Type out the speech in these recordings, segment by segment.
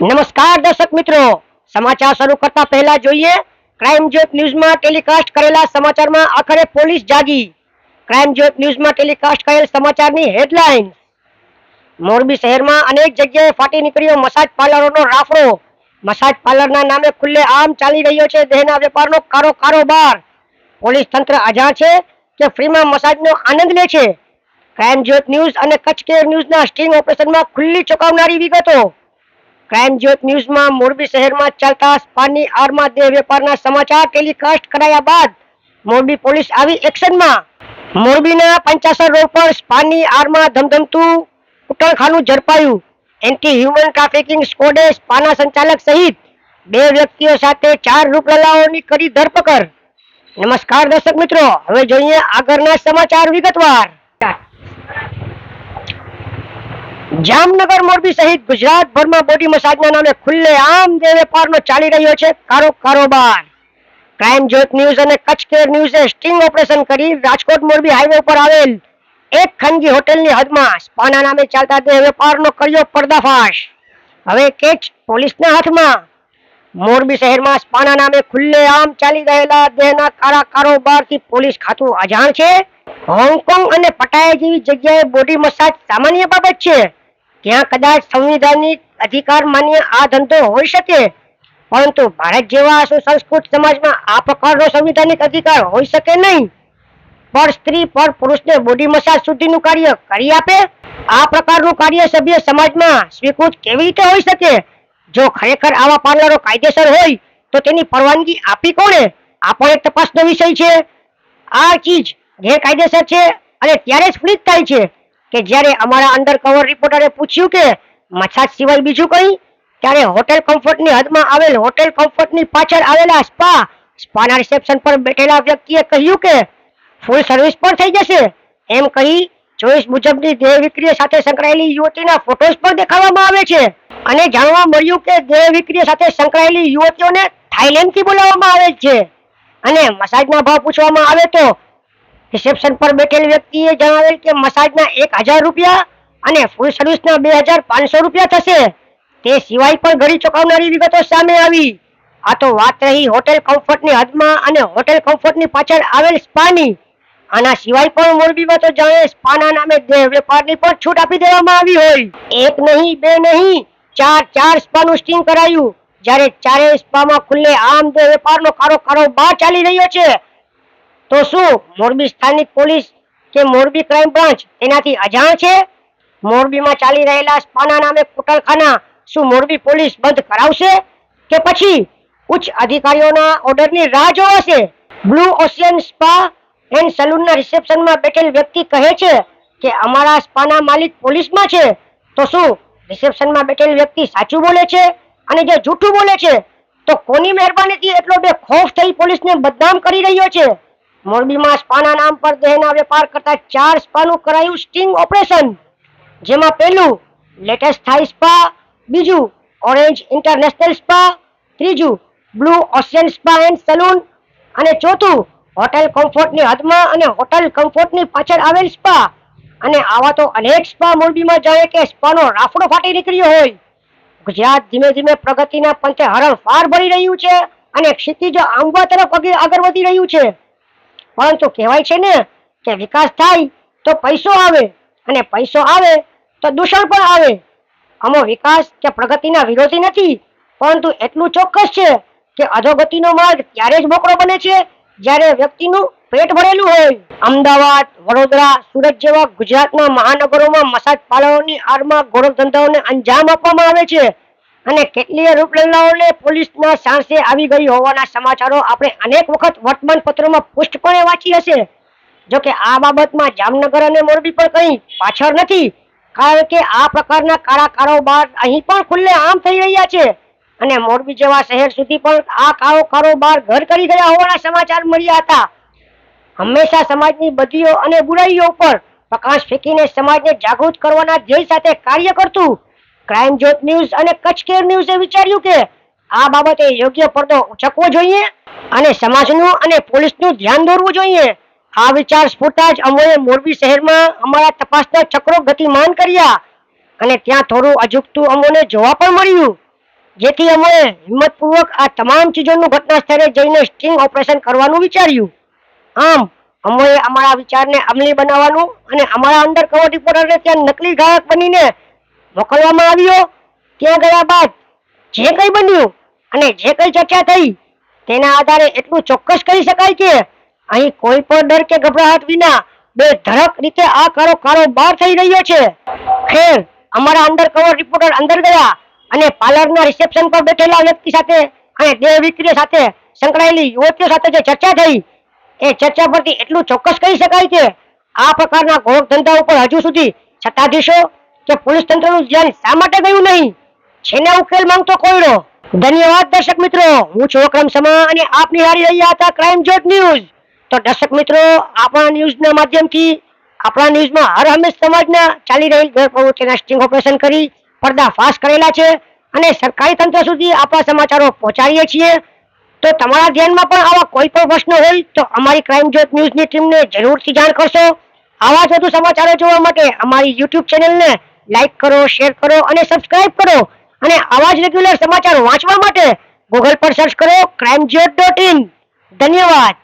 નમસ્કાર દર્શક મિત્રો. સમાચાર શરૂ કરતા પહેલા જોઈએ. ક્રાઇમ જ્યોત ન્યૂઝમાં ટેલિકાસ્ટ કરેલા સમાચારમાં આખરે પોલીસ જાગી. ક્રાઇમ જ્યોત ન્યૂઝમાં ટેલિકાસ્ટ કરેલ સમાચારની હેડલાઇન મોરબી શહેરમાં અનેક જગ્યાએ ફાટી નીકળ્યો મસાજ પાર્લરોનો રાફડો. મસાજ પાર્લરના નામે ખુલ્લે આમ ચાલી રહ્યો છે દેહના વેપારનો કારો કારોબાર. પોલીસ તંત્ર અજાણ છે કે ફ્રીમાં મસાજનો આનંદ લે છે. ક્રાઇમ જ્યોત ન્યૂઝ અને કચ્છ કેર ન્યૂઝના સ્ટિંગ ઓપરેશનમાં ખુલ્લી ચોંકાવનારી વિગતો. ક્રાઇમ જ્યોત ન્યૂઝમાં મોરબી શહેરમાં ચાલતા સ્પાની આરમાં દેહ વેપારના સમાચાર ટેલિકાસ્ટ કરાયા બાદ મોરબી પોલીસ આવી એક્શનમાં. મોરબીના પંચાસર રોડ પર સ્પાની આરમાં ધમધમતું કુટણખાનું ઝડપાયું. એન્ટી હ્યુમન ટ્રાફિકિંગ સ્કોડે સ્પાના સંચાલક સહિત બે વ્યક્તિઓ સાથે ચાર રૂપલલાઓની કરી ધરપકડ. નમસ્કાર દર્શક મિત્રો, હવે જોઈએ આગળના સમાચાર વિગતવાર. જામનગર મોરબી સહિત ગુજરાતભરમાં બોડી મસાજના નામે ખુલ્લે આમ જે વેપારનો ચાલી રહ્યો છે, કારો કારોબાર. ક્રાઇમ જ્યોત ન્યૂઝ અને કચ્છ કેર ન્યૂઝે સ્ટિંગ ઓપરેશન કરી રાજકોટ મોરબી હાઈવે ઉપર આવેલ એક ખાનગી હોટેલની હદમાં સ્પાના નામે ચાલતા દેહ વેપારનો કર્યો પર્દાફાશ. હવે કેચ પોલીસના હાથમાં. મોરબી શહેરમાં સ્પાના નામે ખુલ્લે આમ ચાલી રહેલા દેહના કાળા કારોબારથી પોલીસ ખાતું અજાણ છે. હોંગકોંગ અને પટાયા જેવી જગ્યાએ બોડી મસાજ સામાન્ય બાબત છે. ત્યાં કદાચ સંવિધાનિક અધિકાર માન્ય આ ધંધો હોઈ શકે, પરંતુ ભારત જેવા સુસંસ્કૃત સમાજમાં આ પ્રકારનો સંવિધાનિક અધિકાર હોઈ શકે નહીં. પર સ્ત્રી પર પુરુષને બોડી મસાજ સુધીનું કાર્ય કરી આપે? આ પ્રકારનું કાર્ય સભ્ય સમાજમાં સ્વીકૃત કેવી રીતે હોઈ શકે? જો ખરેખર આવા પાર્લરો કાયદેસર હોય, તો તેની પરવાનગી આપી કોણે? આ પણ એક તપાસનો વિષય છે. આ ચીજ ગેરકાયદેસર છે અને ત્યારે જ ફ્રી થાય છે. કે જ્યારે અમારા અંડરકવર રિપોર્ટરે પૂછ્યું કે મસાજ સિવાય બીજું કંઈ? ત્યારે હોટેલ કમ્ફર્ટની હદમાં આવેલ હોટેલ કમ્ફર્ટની પાછળ આવેલા સ્પા સ્પાના રિસેપ્શન પર બેઠેલા વ્યક્તિએ કહ્યું કે ફૂલ સર્વિસ પણ થઈ જશે. એમ કહી ચોઈસ મુજબની દેહ વિક્રિય સાથે સંકળાયેલી યુવતીના ફોટોસ પણ દેખાડવામાં આવે છે. અને જાણવા મળ્યું કે દેહ વિક્રિય સાથે સંકળાયેલી યુવતીઓને થાઈલેન્ડથી બોલાવવામાં આવે છે. અને મસાજના ભાવ પૂછવામાં આવે તો રિસેપ્શન પર બેઠેલ વ્યક્તિએ જણાવેલ કે મસાજના એક હજાર રૂપિયા અને ફૂલ સર્વિસના બે હજાર પાંચસો રૂપિયા થશે. તે સિવાય પણ ઘણી ચોંકાવનારી વિગતો સામે આવી. આ તો વાત રહી હોટેલ કમ્ફર્ટની હદમાં અને હોટેલ કમ્ફર્ટની પાછળ આવેલ સ્પાની. આના સિવાય પણ મોરબીમાં તો જાણે સ્પાના નામે દેહ વેપારની પણ છૂટ આપી દેવામાં આવી હોય. એક નહીં, બે નહીં, ચાર ચાર સ્પાનું સ્ટિંગ કરાયું. જ્યારે ચારેય સ્પામાં ખુલ્લે આમ દેહ વેપારનો કારો કારોબાર ચાલી રહ્યો છે. તો શું? મોરબી સ્થાનિક પોલીસ કે મોરબી ક્રાઇમ બ્રાન્ચ? એનાથી અજાણ છે? મોરબીમાં ચાલી રહેલા સ્પાના નામે કોટલખાના શું મોરબી પોલીસ બંધ કરાવશે? કે પછી ઉચ્ચ અધિકારીઓના ઓર્ડરની રાહ જોવાશે બ્લુ ઓશિયન સ્પા એન્ડ સલૂનના રિસેપ્શનમાં બેઠેલ વ્યક્તિ કહે છે કે અમારા સ્પાના માલિક પોલીસમાં છે. તો શું? રિસેપ્શનમાં બેઠેલ વ્યક્તિ સાચું બોલે છે? અને જે જૂઠું બોલે છે? તો કોની મહેરબાનીથી એટલો બે ખોફ થઈ પોલીસને બદનામ કરી રહ્યો છે? મોરબીમાં સ્પાના નામ પર દેહના વેપાર કરતા ચાર સ્પાનું કરાયું સ્ટિંગ ઓપરેશન. જેમાં પહેલું લેટેસ્ટ થાઈ સ્પા, બીજું ઓરેન્જ ઇન્ટરનેશનલ સ્પા, ત્રીજું blue ocean spa and salon, અને ચોથું હોટેલ કમ્ફર્ટની હદમાં અને હોટેલ કમ્ફર્ટની પાછળ આવેલ સ્પા. અને આવા તો અનેક સ્પા મોરબીમાં જાણે કે સ્પાનો રાફડો ફાટી નીકળ્યો હોય. ગુજરાત ધીમે ધીમે પ્રગતિના પંથે હરણફાર ભરી રહ્યું છે અને ક્ષિતિજો આંબા તરફ આગળ વધી રહ્યું છે. પરંતુ કહેવાય છે ને કે વિકાસ થાય તો પૈસો આવે અને પૈસો આવે તો દૂષણ પણ આવે. આમાં વિકાસ કે પ્રગતિના વિરોધી નથી, પરંતુ એટલું ચોક્કસ છે કે અધોગતિનો માર્ગ ત્યારે જ મોકળો બને છે જ્યારે વ્યક્તિનું પેટ ભરેલું હોય. અમદાવાદ, વડોદરા, સુરત જેવા ગુજરાતના મહાનગરોમાં મસાજ પાર્લરોની આડમાં ગોળખ ધંધાઓને અંજામ આપવામાં આવે છે. અને કેટલીય રૂપલલ્લાઓને પોલીસના સાણસે આવી ગઈ હોવાના સમાચારો આપણે અનેક વખત વર્તમાન પત્રોમાં પુષ્ટપણે વાંચી હશે. જોકે આ બાબતમાં જામનગર અને મોરબી પણ કંઈ પાછળ નથી, કારણ કે આ પ્રકારના કાળા કારોબાર અહીં પણ ખુલ્લે આમ થઈ રહ્યા છે. અને મોરબી જેવા શહેર સુધી પણ આ કાળો કારોબાર ઘર કરી ગયા હોવાના સમાચાર મળ્યા હતા. હંમેશા સમાજની બધીઓ અને બુરાઈઓ પર પ્રકાશ ફેંકીને સમાજને જાગૃત કરવાના ધ્યેય સાથે કાર્ય કરતું ક્રાઇમ જ્યોત ન્યૂઝ અને કચ્છ કેર ન્યૂઝે વિચાર્યું કે આ બાબતે યોગ્ય પડદો ઉચકવો જોઈએ અને સમાજનું અને પોલીસનું ધ્યાન દોરવું જોઈએ. આ વિચાર સ્ફૂર્તા જ અમોએ મોરબી શહેરમાં અમારા તપાસના ચક્રો ગતિમાન કર્યા અને ત્યાં થોડું અજુકતું અમોને જોવા પણ મળ્યું. જેથી અમોએ હિંમતપૂર્વક આ તમામ ચીજોનું ઘટના સ્થળે જઈને સ્ટિંગ ઓપરેશન કરવાનું વિચાર્યું. આમ, અમોએ અમારા વિચારને અમલી બનાવવાનું અને અમારા અંડર કવર રિપોર્ટરને ત્યાં નકલી ગાયક બનીને મોકલવામાં આવ્યો? ત્યાં ગયા બાદ જે કંઈ બન્યું અને જે કંઈ ચર્ચા થઈ તેના આધારે એટલું ચોક્કસ કહી શકાય કે અહીં કોઈ પણ ડર કે ગભરાહટ વિના બે ધડક રીતે આ કારો કારોબાર થઈ રહ્યો છે. ખેર અમારા અંડર કવર રિપોર્ટર અંદર ગયા અને પાર્લરના રિસેપ્શન પર બેઠેલા વ્યક્તિ સાથે અને દેહ વિક્રી સાથે સંકળાયેલી યુવતીઓ સાથે જે ચર્ચા થઈ એ ચર્ચા પરથી એટલું ચોક્કસ કહી શકાય કે આ પ્રકારના ઘોર ધંધા ઉપર હજુ સુધી સત્તાધીશો કે પોલીસ તંત્રનું ધ્યાન શા માટે ગયું નહીં? છેને ઉકેલ માંગતો કોયડો ધન્યવાદ, દર્શક મિત્રો. હું છું અક્રમ સમા અને આપ નિહાળી રહ્યા હતા ક્રાઇમ જોટ ન્યૂઝ તો દર્શક મિત્રો, આપણા ન્યૂઝના માધ્યમથી આપણા ન્યૂઝમાં હર હંમેશ સમાજના ચાલી રહેલ ગેરપ્રવૃત્તિના સ્ટિંગ ઓપરેશન કરી પડદા ફાશ કરેલા છે અને સરકારી તંત્ર સુધી આપણા સમાચારો પહોંચાડીએ છીએ. તો તમારા ધ્યાનમાં પણ આવા કોઈ પણ પ્રશ્ન હોય તો અમારી ક્રાઇમ જોત ન્યૂઝની ટીમને જરૂરથી જાણ કરશો. આવા જ વધુ સમાચારો જોવા માટે અમારી યુટ્યુબ ચેનલને લાઈક કરો શેર કરો અને સબસ્ક્રાઇબ કરો. અને આવા જ રેગ્યુલર સમાચાર વાંચવા માટે ગૂગલ પર સર્ચ કરો ક્રાઇમ ધન્યવાદ.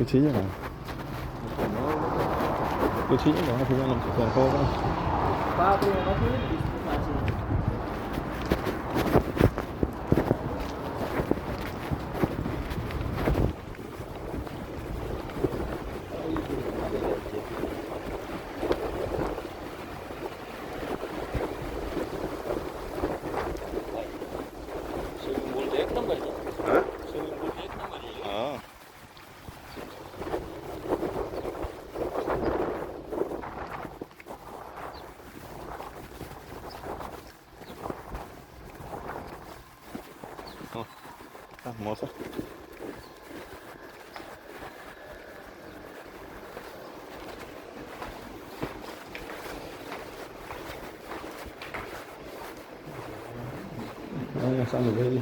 vị trí này vị trí của hai thứ năm chỉ cần cô thôi. Sama lagi.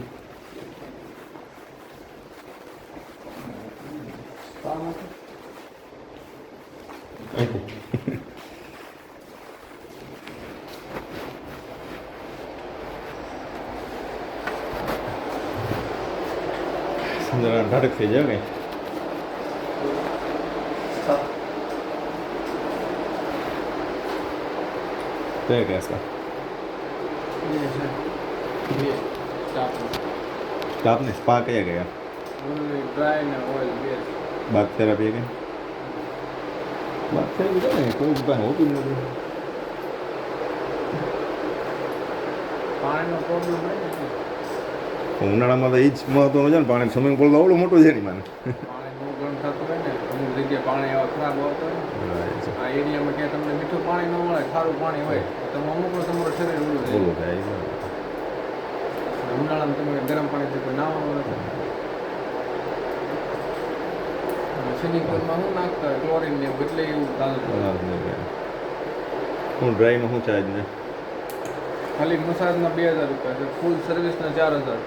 જરા ઢાઢક થઈ જાય કઈ Tengok ya, goes. Yeah, yeah. તે ગેસ का સ્ટાફ ને સ્પા કયા ગયા? ડ્રાય ને ઓઇલ બે બાથ થેરાપી કે? બાથ થેરાપી કરે ને કોઈ દુકાન હોતી નથી. પાણીનો પ્રોબ્લેમ હોય ઉનાળામાં તો એ જ મહત્વનું છે ને પાણી સ્વિમિંગ પુલ તો આવડું મોટું છે ને માને. અમુક જગ્યાએ પાણી આવા ખરાબ આવતું હોય આ એરિયામાં ક્યાં તમને મીઠું પાણી ન મળે ખારું પાણી હોય તો તમે અમુકનું તમારું શરીર જાય થાય. ઉનાળામાં તમે ગરમ પાણીથી કોઈ નાવાનું નથી. સ્વિમિંગ પુલમાં શું નાખતા ક્લોરિન ને એટલે એવું ચાલતું હું ડ્રાઈમાં શું ચાર્જ ને? ખાલી મસાજના બે હજાર રૂપિયા છે ફૂલ સર્વિસના ચાર હજાર.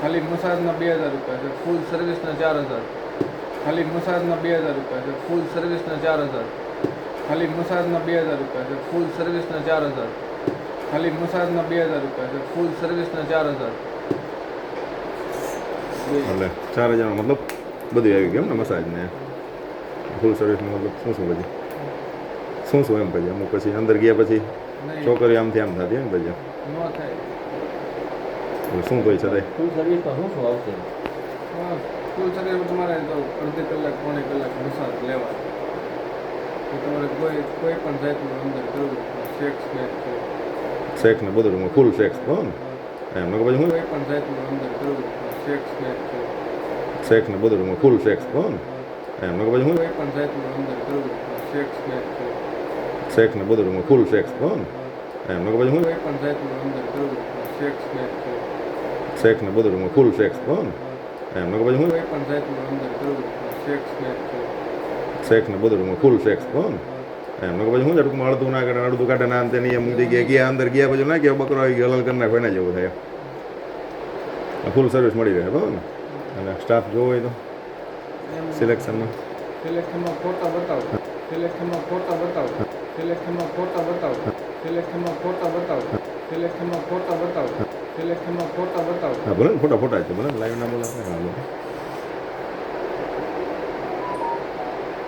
ખાલી મસાજના બે હજાર રૂપિયા છે ફૂલ સર્વિસના ચાર હજાર. ખાલી મસાજના બે હજાર રૂપિયા છે ફૂલ સર્વિસના ચાર હજાર. ખાલી મસાજના બે હજાર રૂપિયા છે ફૂલ સર્વિસના ચાર હજાર. ખાલી મસાજના બે હજાર રૂપિયા છે ફૂલ સર્વિસના ચાર હજાર. એટલે ચાર હજાર મતલબ બધું આવી ગયું એમ ને મસાજને? ફૂલ સર્વિસનું મતલબ શું શું પછી? શું શું એમ પછી? અમુક પછી અંદર ગયા પછી છોકરી છોકરીઓ આમથી આમ થતી એમ પછી? ન થાય. શું કોઈ છે ફૂલ સર્વિસમાં શું શું આવશે? હા, ફૂલ સર્વિસ તમારે તો અડધી કલાક પોણી કલાક મસાજ લેવા તો તમારે કોઈ કોઈ પણ જાતનું અંદર કરવું સેક્સ ને સેક્સ ને બધું ફૂલ સેક્સ કહો ને એમ ને પછી હું સેક્સ ને બધું ફૂલ સેક્સ કહો ને એમ ને પછી હું સેક્સ ને બધું ફૂલ સેક્સ કહો ને એમ નકર પછી હું સેક્સ ને બધું ફૂલ સેક્સ કહો ને એમ નકર પછી હું સેક્સ ને બધું ફૂલ સેક્સ કહો ને એમ. નકર પછી શું છે? ટૂંકમાં અડધું ના કરે અડધું કાઢે ના અંતે નહીં એમ જગ્યાએ ગયા અંદર ગયા પછી ના ગયા બકરો આવી ગયો અલગ કરી નાખો એના જેવું થાય. ફૂલ સર્વિસ મળી રહે બરાબર ને? અને સ્ટાફ જોવો હોય તો. સિલેક્શનમાં સિલેક્શનમાં ફોટા બતાવો. સિલેક્શનમાં ફોટા બતાવો. સિલેક્શનમાં ફોટા બતાવો. સિલેક્શનમાં ફોટા બતાવો. સિલેક્શનમાં ફોટા બતાવો. સિલેક્શનમાં ફોટા બતાવો. હા ભલે ફોટા ફોટા છે ભલે લાઈવ ના બોલા હા બોલો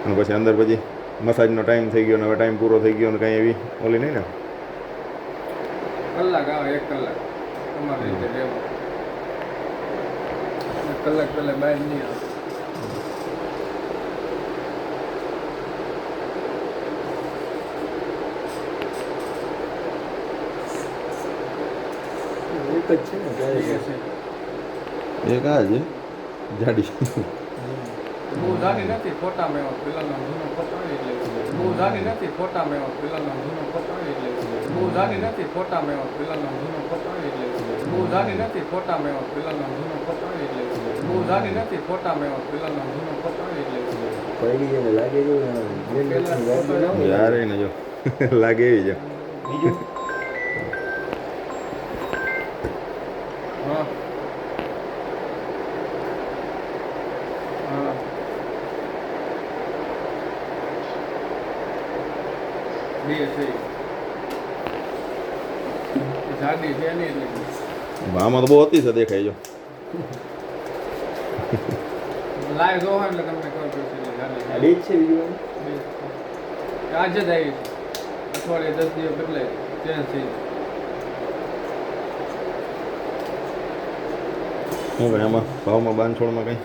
અને પછી અંદર પછી મસાજનો ટાઈમ થઈ ગયો ને હવે ટાઈમ પૂરો થઈ ગયો ને કાંઈ એવી ઓલી નહીં ને? કલાક આવે એક કલાક. તમારી રીતે એક કલાક પહેલા બહાર નહીં આવે. એક જ છે ને એક આ છે જાડી. બહુ નથી ફોટામાં એવો પેલાનો જૂનો ફોટો એટલે બહુ નથી ફોટામાં એવો પેલાનો જૂનો ફોટો એટલે બહુ નથી ફોટામાં એવો પેલાનો જૂનો ફોટો એટલે બહુ નથી ફોટામાં એવો પેલાનો જૂનો ફોટો એટલે બહુ નથી ફોટામાં એવો પેલાનો જૂનો ફોટો એટલે લાગે જો યાર જો બીજું હા હા બે છે જાડી છે નહીં એટલે આમાં તો બહુ હતી છે દેખાય જો લાઈવ જોવો એટલે તમને ખબર પડશે એટલે છે. બીજું બે. આજે જ આવી અઠવાડિયે દસ દિવસ બદલાય ચેન્જ થઈ શું ભાઈ આમાં ભાવમાં બાંધછોડમાં કંઈ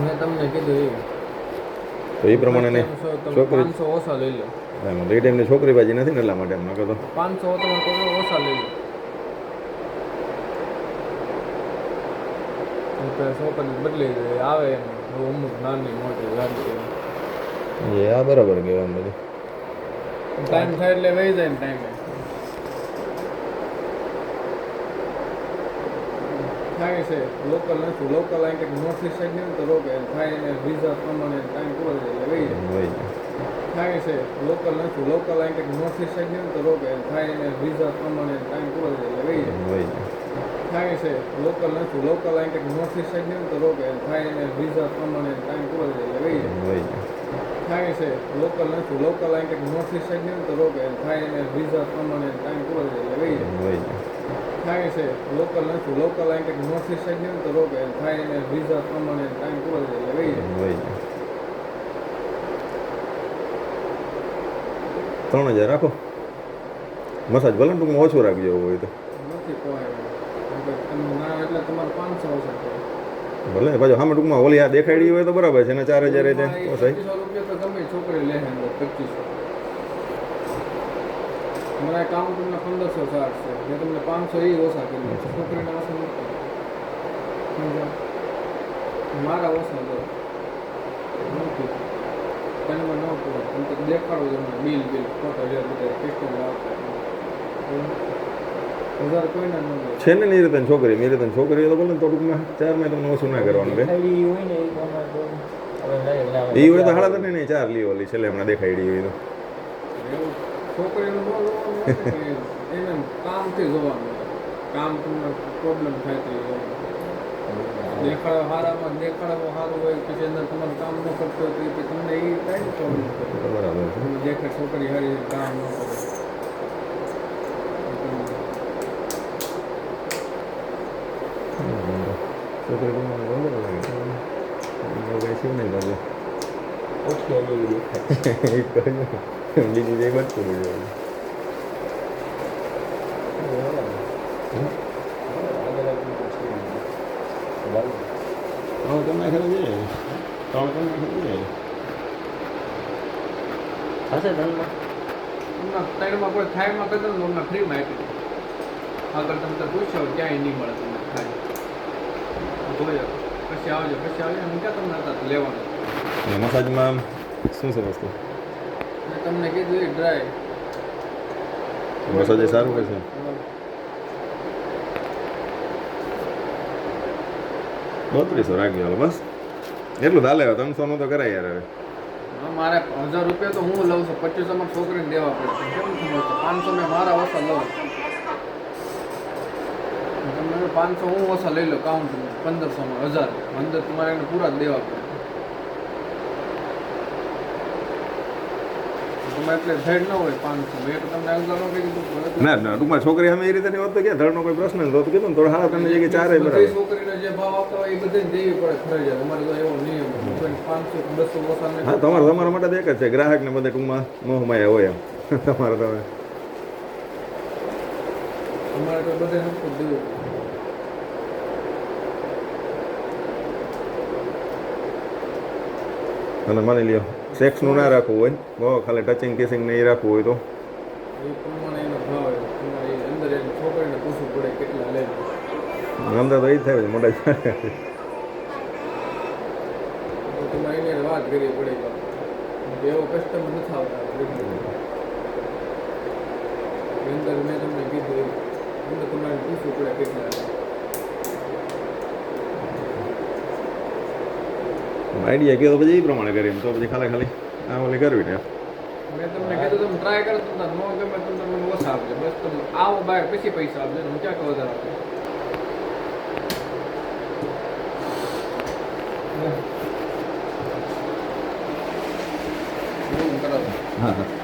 મેં તમને કીધું એવું તો એ પ્રમાણે છોકરી ઓછા લઈ લો. એમાં એ ટાઈમની છોકરી બાજી નથી ને એટલા માટે એમને કહો પાંચસો ઓછા લઈ લો. છોકરી બદલી આવે એમ. અમુક નાની મોટી ગાડી એ આ બરાબર કહેવાય બધું. ટાઈમ થાય એટલે વહી જાય ને ટાઈમે. થાય છે. લોકલ નથી. લોકલ અહીં કંઈક નોર્થ ઇસ્ટ સાઈડ નહીં તો રોકે થાય એને વિઝા પ્રમાણે ટાઈમ પૂરો એટલે જાય. થાય છે. લોકલ નથી. લોકલ અહીં કંઈક નોર્થ ઇસ્ટ સાઈડ નહીં તો રોકે થાય એને વિઝા પ્રમાણે ટાઈમ પૂરો એટલે હોય થાય છે. લોકલ નથી. લોકલ અહીં કંઈક નોર્થ ઇસ્ટ સાઈડ નહીં તો રોકે થાય એને વિઝા પ્રમાણે ટાઈમ પૂરો એટલે જાય. થાય છે. લોકલ નથી. લોકલ અહીં કંઈક નોર્થ ઇસ્ટ સાઈડ નહીં તો રોકે થાય એને વિઝા પ્રમાણે ટાઈમ પૂરો એટલે હોય થાય છે લોકલ નથી લોકલ અહીં કંઈક નોર્થ ઇસ્ટ સાઈડ નહીં તો રોકે. થાય એને વિઝા પ્રમાણે ટાઈમ પૂરો થઈ એટલે વહી જાય. ત્રણ હજાર રાખો. મસાજ ભલે ટૂંકમાં ઓછું રાખજો હોય તો. નથી પોવાય ના એટલે તમારે પાંચસો હશે ભલે પાછો સામે ટૂંકમાં ઓલી આ દેખાડી હોય તો બરાબર છે ને ચાર હજાર પોસાય છોકરી લે પચીસો. અમારા એકાઉન્ટના પંદરસો ચાર્જ છે. મેં તમને પાંચસો એ ઓછા કરી છે. છોકરીને ઓછા નથી? મારા ઓછા દો નથી તેમાં ન પૂરો તમે તો દેખાડો તમને બિલ બિલ ફોટો હજાર રૂપિયા સિસ્ટમ આવતા લે છે ને નિરતન છોકરી. નિરતન છોકરી તો ભલે ને તો ચાર ચારમાં તમને ઓછું ના કરવાનું કે હોય ને એ હોય તો હાડા તો નહીં ચાર લી છેલ્લે હમણાં દેખાડી હોય તો એવું છોકરીનું ન જોવાનું હોય ને કે એને કામથી જોવાનું કામ તમને પ્રોબ્લેમ થાય તો દેખાડો હારામાં દેખાડો સારું હોય પછી અંદર તમારું કામ ન કરતો હોય તો તમને એ થાય ને પ્રોબ્લેમ બરાબર છે દેખાડ છોકરી હારી કામ ન. કરે છોકરી ટૂંકમાં બરાબર લાગે કાંઈ બાજુ ઓછી આવી દેખાય એ જ કહ્યું બીજું જે બચતું રહ્યું ત્રણ નાખેલા છે ત્રણ નાખેલા છે હશે ધનમાં ત્રણમાં કોઈ થાયમાં કરતો ને હમણાં ફ્રીમાં આપી આગળ તમે તો પૂછ્યો ક્યાંય નહીં મળે તમને થાય જોયો પછી આવજો પછી આવજો હું ક્યાં તમને લેવાનું મસાજમાં શું છે વસ્તુ તમને કીધું એ ડ્રાય મસાજ સારું છે બત્રીસો રાખજો હાલ બસ. એટલું ચાલે હવે ત્રણસો નું તો કરાય યાર હવે. મારે હજાર રૂપિયા તો હું લઉં છું પચીસો માં છોકરીને દેવા પડશે. કેમ સમજતો પાંચસો મેં મારા ઓછા લઉં. તમે પાંચસો હું ઓછા લઈ લો કાઉન્ટ પંદરસો માં હજાર. પંદર તમારે પૂરા જ દેવા પડે તમે એટલે ભેડ ન નો ટૂંકમાં છોકરી અમે એ રીતે નહીં હોતો તો ક્યાં? ધડનો કોઈ પ્રશ્ન નતો કીધું ને થોડા હારા તમને જગ્યાએ ચારે બરાબર. છોકરીને જે ભાવ આપતા હોય એ બધે દેવી પડે ફરજિયાત અમારે તો એવો નિયમ પાંચસો બસો હા તમારે તમારા માટે તો એક જ છે. ગ્રાહક ને બધે ટૂંકમાં મોહમાયા હોય એમ. તમારે તમે અમારે તો બધે હરખું દેવું. અને માની લ્યો સેક્સનું ના રાખવું હોય બહુ ખાલી ટચિંગ કિસિંગ ને એ રાખવું હોય તો. અંદર તો એ જ થાય છે મોટા વાત કરવી પડે એવો કસ્ટમર નથી આવતા અંદર મેં તમને કીધું અંદર તમારે પૂછવું પડે કેટલા આઈડિયા કહો તો પછી એ પ્રમાણે કરી એમ તો પછી ખાલી ખાલી આ ઓલી કરવી ને મેં તમને કીધું તમે ટ્રાય કરો તમને નો ગમે તમે મને ઓછા આપજો. બસ તમે આવો બહાર પછી પૈસા આપજો હું ક્યાં કહું વધારે હા હા.